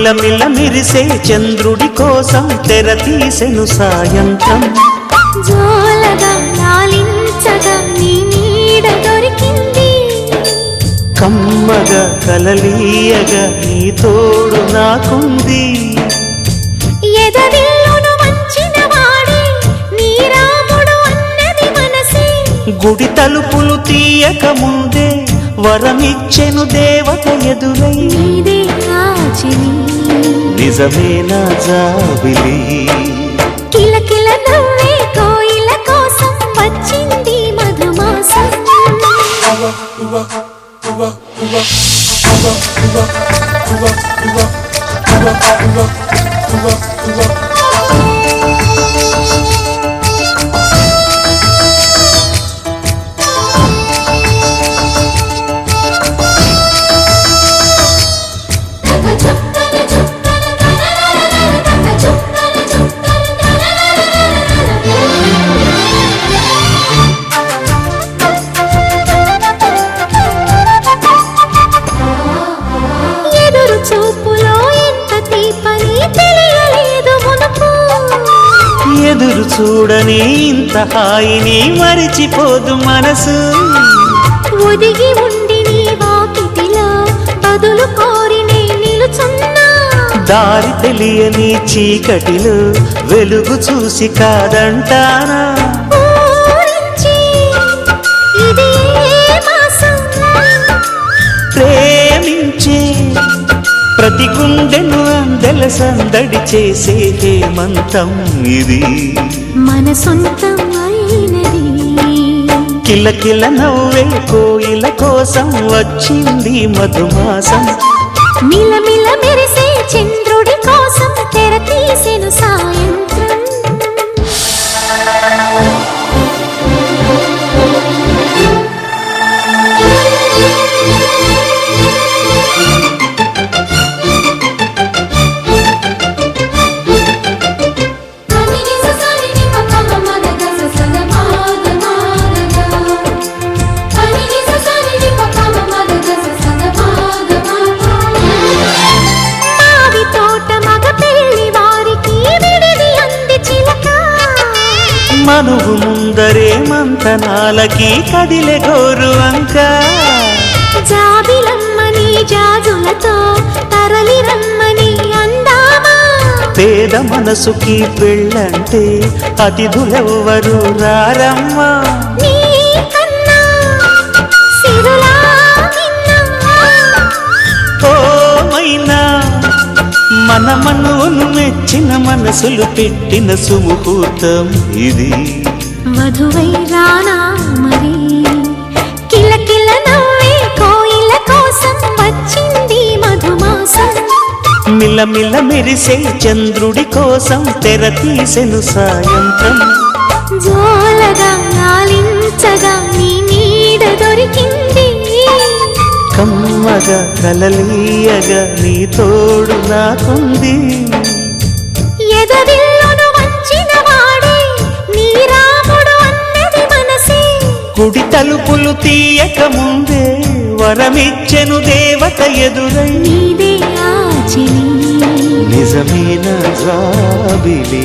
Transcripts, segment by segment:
మిలమిల మెరిసే చంద్రుడి కోసం తెర తీసెను సాయంత్రం. కమ్మగా కలలీయగా నీ తోడు నాకుంది. గుడి తలుపులు తీయక ముందే వరమిచ్చెను దేవత ఎదురై. నీదే ఆచిని నిజమేనా జాబిలి. కిలకిల నవ్వే కోయిల కోసం వచ్చింది మధుమాసం. ఎదురు చూడని ఇంత హాయిని మరిచిపోదు మనసు. ఒదిగి ఉండి నీ వాకిటిలో బదులు కోరి నే నిలుచున్నా. దారి తెలియని చీకటిలో వెలుగు చూసి కాదంటానా? ప్రేమించే ప్రతి గుండెను అందెల సందడి చేసే హేమంతం ఇది. మన సొంతం అయినది కిలకిల నవ్వే కోయిల కోసం వచ్చింది మధుమాసం. మిలమిల మెరిసే చంద్రుడి కోసం తెర తీసెను సాయంత్రం మనువు ముందరే మంతనాలకి కదిలే గోరు అంక. జాబిలమ్మని జాజులతో తరలి రమ్మని అందామా? పేద మనసుకి పెళ్ళంటే అతిథులెవ్వరు రారమ్మా. ఓ మన మనువును మెచ్చిన మనసులు పెట్టిన సుముహూర్తం ఇది. వధువై రానా మరి కిలకిల నవ్వే కోయిల కోసం వచ్చింది మధుమాసం. మిలమిల మెరిసే చంద్రుడి కోసం తెర తీసెను సాయంత్రం. జోలగా లాలించగా నీ నీడ దొరికింది కమ్మగా కలలీయగా నీ తోడు నాకుంది. గుడి తలుపులు తీయక ముందే వరమిచ్చెను దేవత ఎదురై. నిజమైన జాబిలి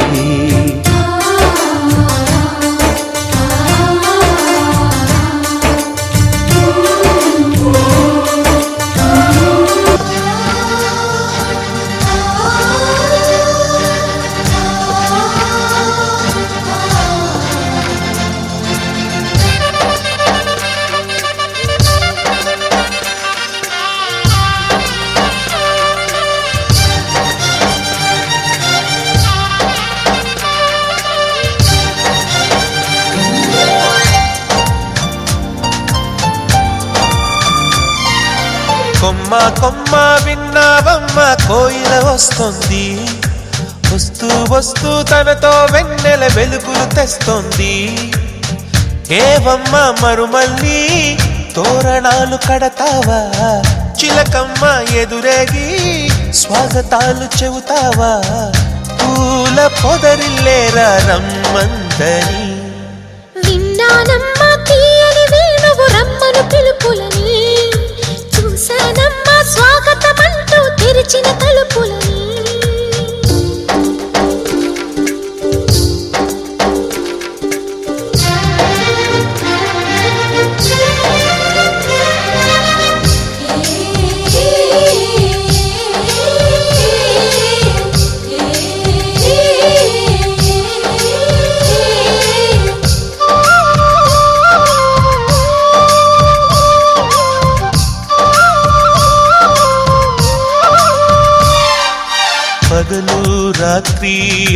విన్నావమ్మ కోయిల వస్తుంది. వస్తూ వస్తూ తనతో వెన్నెల వెలుగులు తెస్తుంది. ఏవమ్మ మరుమల్లి తోరణాలు కడతావా? చిలకమ్మ ఎదురేగి స్వాగతాలు చెబుతావా? పూల పొదరిల్లేరా రమ్మందని. విన్నానమ్మా తీయని వేణువు రమ్మను తెరిచిన తలుపులని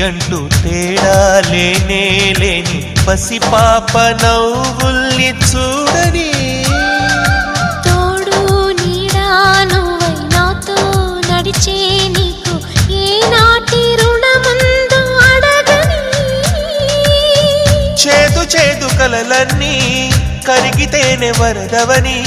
అంటూ తేడా లేనే లేని పసిపాప నవ్వుల్ని చూడని. తోడు నీడా నువ్వై నాతో నడిచే నీకు ఏనాటి రుణముందు అడగని. చేదు చేదు కలలన్నీ కరిగితేనే వరదవని.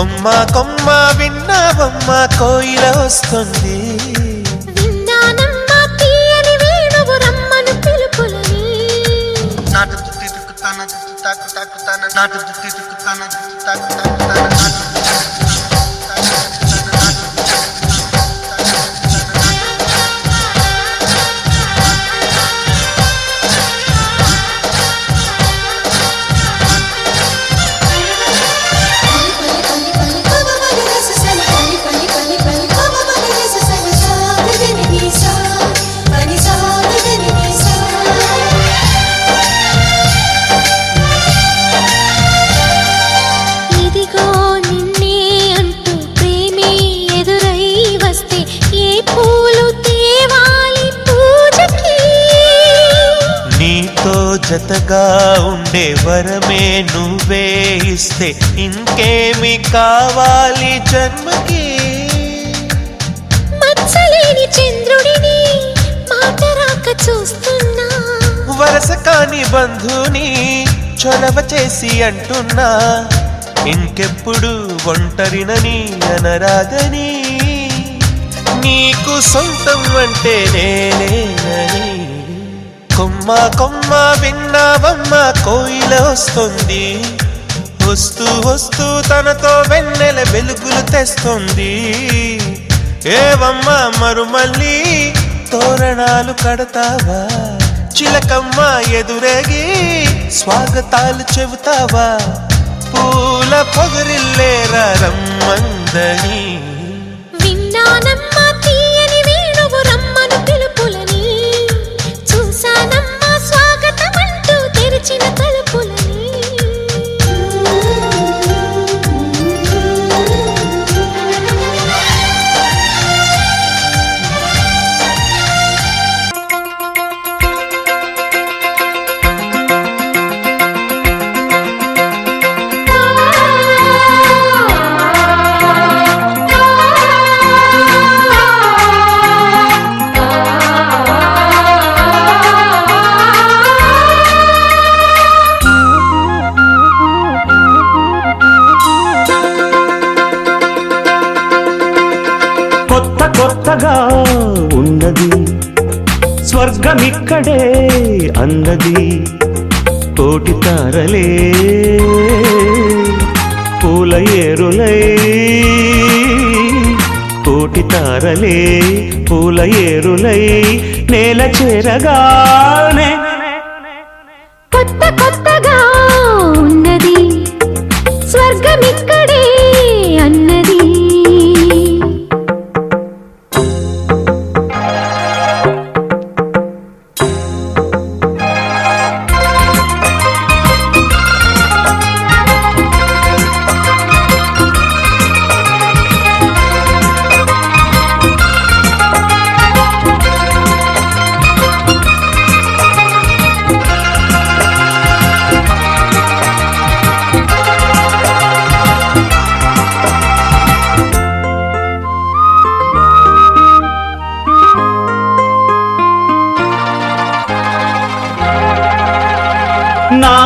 కొమ్మ కొమ్మ విన్నావమ్మ కోయిల వస్తుంది. విన్నానమ్మా తీయని వేణువు రమ్మను పిలుపులని. నాటు తుత్తి తుక్కుతాన తుత్తి తాకు తాకుతాన నాటు తుత్తి తుక్కుతాన ఉండే వరమే నువ్వే ఇస్తే ఇంకేమి కావాలి జన్మకి? మచ్చలేని చంద్రుడిని మాట రాక చూస్తున్నా. వరస కాని బంధుని చొరవ చేసి అంటున్నా. ఇంకెప్పుడు ఒంటరినని అనరాగని నీకు సొంతం అంటే నేనేనని కొమ్మ కొమ్మ విన్నావమ్మ కోయిల వస్తుంది. వస్తూ వస్తూ తనతో వెన్నెల వెలుగులు తెస్తుంది. ఏవమ్మ మరుమల్లి తోరణాలు కడతావా? చిలకమ్మ ఎదురేగి స్వాగతాలు చెబుతావా? పూల పొగరిల్లేరా రమ్మందని. అన్నది కోటి తారలే. పూల ఏరులై కోటి తారలే. పూల ఏరులై నేల చేరగానే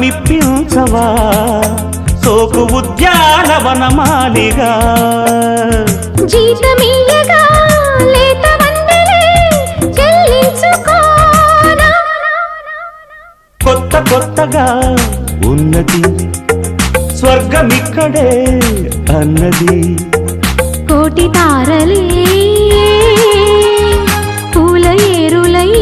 ఉద్యోగమిప్పించవా సోకు ఉద్యానవనమాలిగా. జీతమియ్యగా లేత వందలే చెల్లించుకోనా? కొత్త కొత్తగా ఉన్నది స్వర్గమిక్కడే అన్నది. కోటి తారలే పూల ఏరులై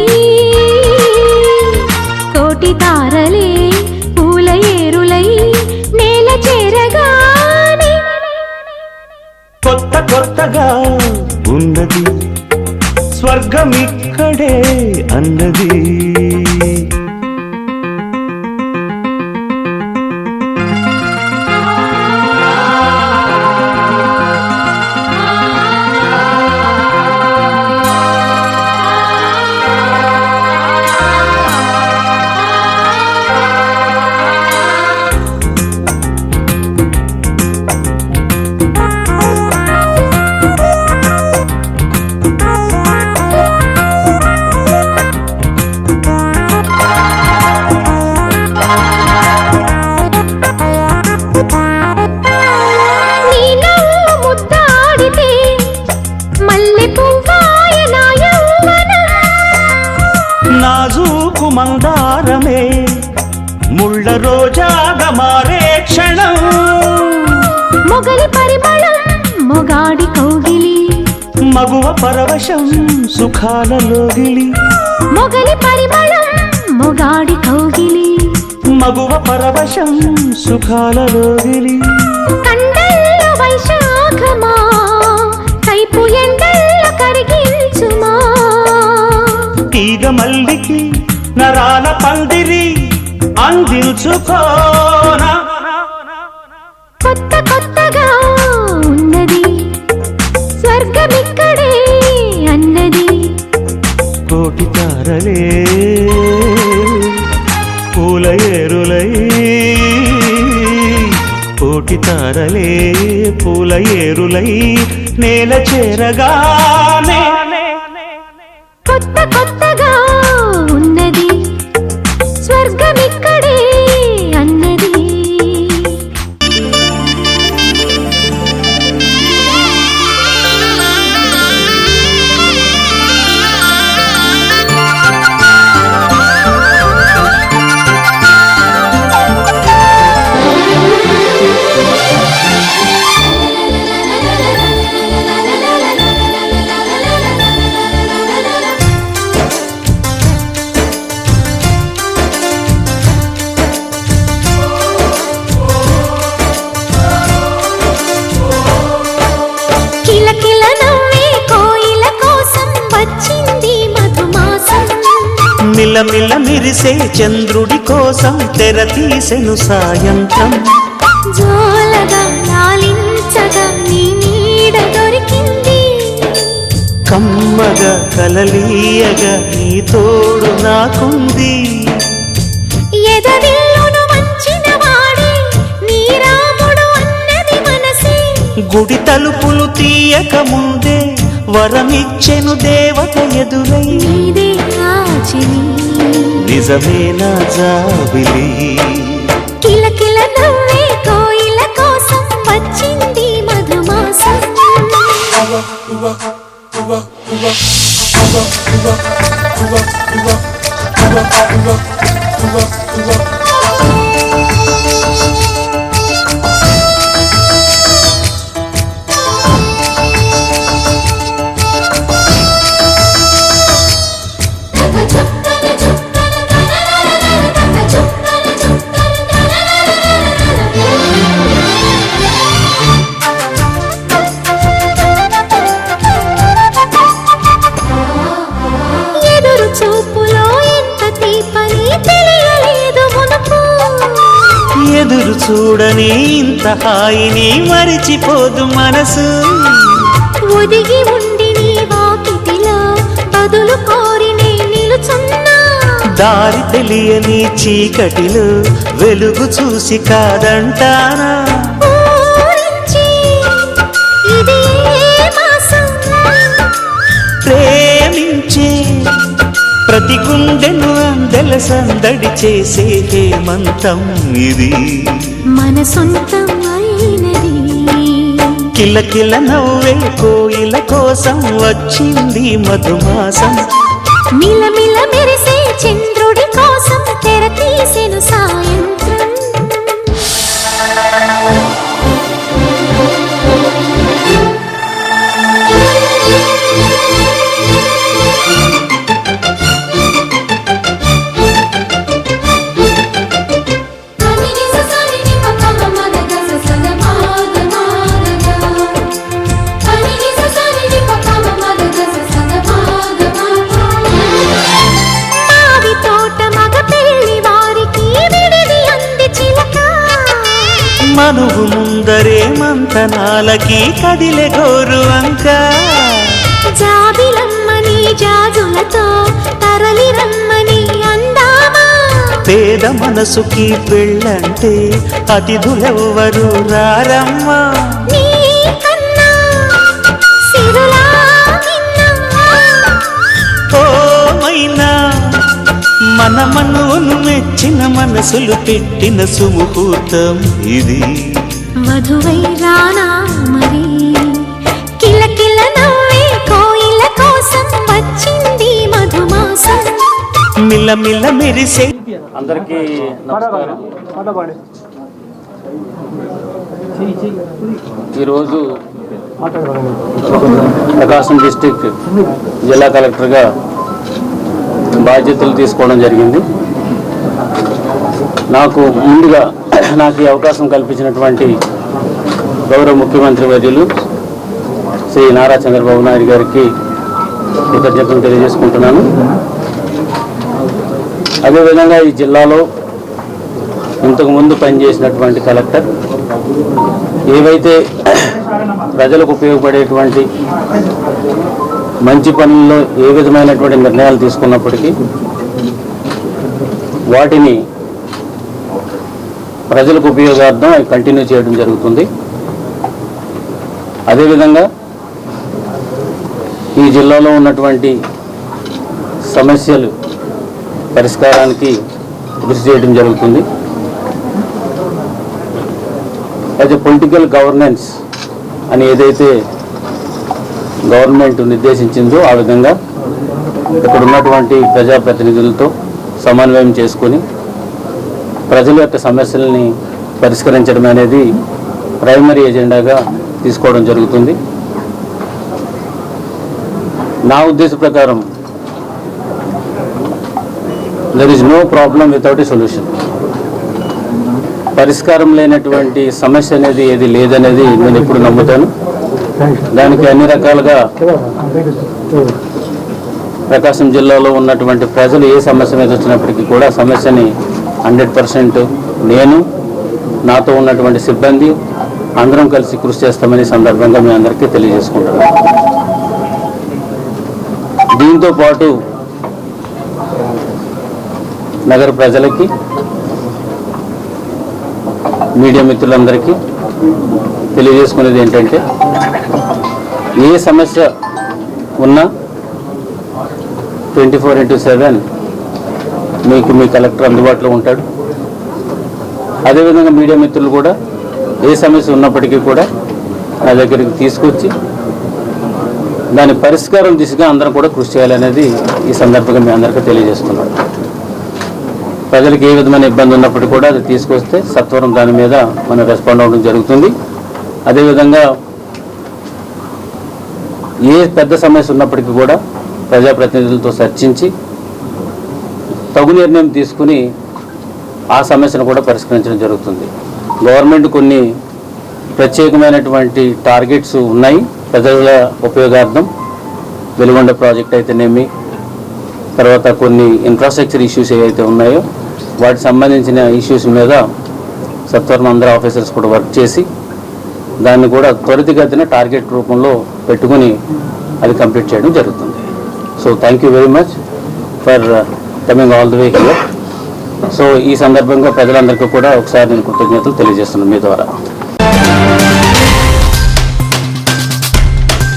కొత్తగా ఉన్నది. స్వర్గమిక్కడే అన్నది. రోజాగా మారే క్షణం. మొగలి పరిమళం మొగాడి కౌగిలి. మగువ పరవశం సుఖాలలోగిలి మొగలి పరిమళం మొగాడి కౌగిలి. మగువ పరవశం సుఖాలలోగిలి కండల్లో వైశాఖమా కైపు ఎండల్లో కరిగించుమా. తీగ మల్లికి నరాల పందిరి. అందించుకోనా? కొత్త కొత్తగా ఉన్నది. స్వర్గమిక్కడే అన్నది. కోటి తారలే పూల ఏరులై కోటి తారలే పూల ఏరులై నేల చేరగానే. కొత్త కొత్తగా మిరిసే చంద్రుడి కోసం తెర తీసెను సాయంత్రం. కమ్మగా కలలీయగా నీ తోడు నాకుంది. గుడి తలుపులు తీయక ముందే వరమిచ్చెను దేవత ఎదురై. నీదే ఆచిని నిజమేనా జాబిలి. కిలకిల నవ్వే కోయిల కోసం వచ్చింది మధుమాసం. ఎదురు చూపులో ఎంత తీపని తెలియలేదు మునుపు హాయిని మరిచిపోదు మనసు. ఒదిగి ఉండి నీ వాకిటిలో బదులు కోరి నిలుచున్నా. దారి తెలియని చీకటిలో వెలుగు చూసి కాదంటానా? ప్రేమించే ప్రతి గుండెను అందెల సందడి చేసే హేమంతం ఇది. మన సొంతం కిలకిల నవ్వే కోయిల కోసం వచ్చింది మధుమాసం. మిలమిల మెరిసే చిన్న మంతనాలకి కదిలే గోరు అంక. జాబిలమ్మని జాజులతో తరలి రమ్మని అందామా? పేద మనసుకి పెళ్ళంటే అతిథులెవ్వరు రారమ్మా. మైనా మన మనువును మెచ్చిన మనసులు పెట్టిన సుముహూర్తం ఇది. మధువై మిల్లమిల్ల మెరిసే. అందరికీ ఈరోజు ప్రకాశం డిస్టిక్ జిల్లా కలెక్టర్గా బాధ్యతలు తీసుకోవడం జరిగింది. నాకు ముందుగా నాకు ఈ అవకాశం కల్పించినటువంటి గౌరవ ముఖ్యమంత్రి వర్యులు శ్రీ నారా చంద్రబాబు నాయుడు గారికి కృతజ్ఞతలు తెలియజేసుకుంటున్నాను. అదేవిధంగా ఈ జిల్లాలో ఇంతకుముందు పనిచేసినటువంటి కలెక్టర్ ఏవైతే ప్రజలకు ఉపయోగపడేటువంటి మంచి పనుల్లో ఏ విధమైనటువంటి నిర్ణయాలు తీసుకున్నప్పటికీ వాటిని ప్రజలకు ఉపయోగార్థం అవి కంటిన్యూ చేయడం జరుగుతుంది. అదేవిధంగా ఈ జిల్లాలో ఉన్నటువంటి సమస్యలు పరిష్కారానికి కృషి చేయడం జరుగుతుంది. యాజ్ ఎ పొలిటికల్ గవర్నెన్స్ అని ఏదైతే గవర్నమెంట్ నిర్దేశించిందో ఆ విధంగా ఇక్కడ ఉన్నటువంటి ప్రజాప్రతినిధులతో సమన్వయం చేసుకొని ప్రజల యొక్క సమస్యల్ని పరిష్కరించడం అనేది ప్రైమరీ ఎజెండాగా తీసుకోవడం జరుగుతుంది. నా ఉద్దేశ ప్రకారం there is no problem without a solution పరిష్కారం లేనటువంటి సమస్య అనేది ఏది లేదనేది నేను ఎప్పుడు నమ్ముతాను. దానికి అన్ని రకాలుగా ప్రకాశం జిల్లాలో ఉన్నటువంటి ప్రజలు ఏ సమస్య మీద వచ్చినప్పటికీ కూడా సమస్యని హండ్రెడ్ పర్సెంట్ నేను నాతో ఉన్నటువంటి సిబ్బంది అందరం కలిసి కృషి చేస్తామని సందర్భంగా మీ అందరికీ తెలియజేసుకుంటున్నాను. దీంతో పాటు నగర ప్రజలకి మీడియా మిత్రులందరికీ తెలియజేసుకునేది ఏంటంటే ఏ సమస్య ఉన్నా ట్వంటీ ఫోర్ ఇంటూ సెవెన్ మీకు మీ కలెక్టర్ అందుబాటులో ఉంటాడు. అదేవిధంగా మీడియా మిత్రులు కూడా ఏ సమస్య ఉన్నప్పటికీ కూడా నా దగ్గరికి తీసుకొచ్చి దాని పరిష్కారం దిశగా అందరం కూడా కృషి చేయాలనేది ఈ సందర్భంగా మీ అందరికీ తెలియజేస్తున్నాను. ప్రజలకు ఏ విధమైన ఇబ్బంది ఉన్నప్పటికీ కూడా అది తీసుకొస్తే సత్వరం దాని మీద మనం రెస్పాండ్ అవ్వడం జరుగుతుంది. అదేవిధంగా ఏ పెద్ద సమస్య ఉన్నప్పటికీ కూడా ప్రజాప్రతినిధులతో చర్చించి తగు నిర్ణయం తీసుకుని ఆ సమస్యను కూడా పరిష్కరించడం జరుగుతుంది. గవర్నమెంట్ కొన్ని ప్రత్యేకమైనటువంటి టార్గెట్స్ ఉన్నాయి. ప్రజల ఉపయోగార్థం వెలుగొండ ప్రాజెక్ట్ అయితేనేమి తర్వాత కొన్ని ఇన్ఫ్రాస్ట్రక్చర్ ఇష్యూస్ ఏవైతే ఉన్నాయో వాటికి సంబంధించిన ఇష్యూస్ మీద సత్వరం అందరూ ఆఫీసర్స్ కూడా వర్క్ చేసి దాన్ని కూడా త్వరితగతిన టార్గెట్ రూపంలో పెట్టుకుని అది కంప్లీట్ చేయడం జరుగుతుంది. So thank you very much for coming all the way here so ఈ సందర్భంగా ప్రజలందరికీ కూడా ఒకసారి నేను కృతజ్ఞతలు తెలియజేస్తున్నాను మీ ద్వారా.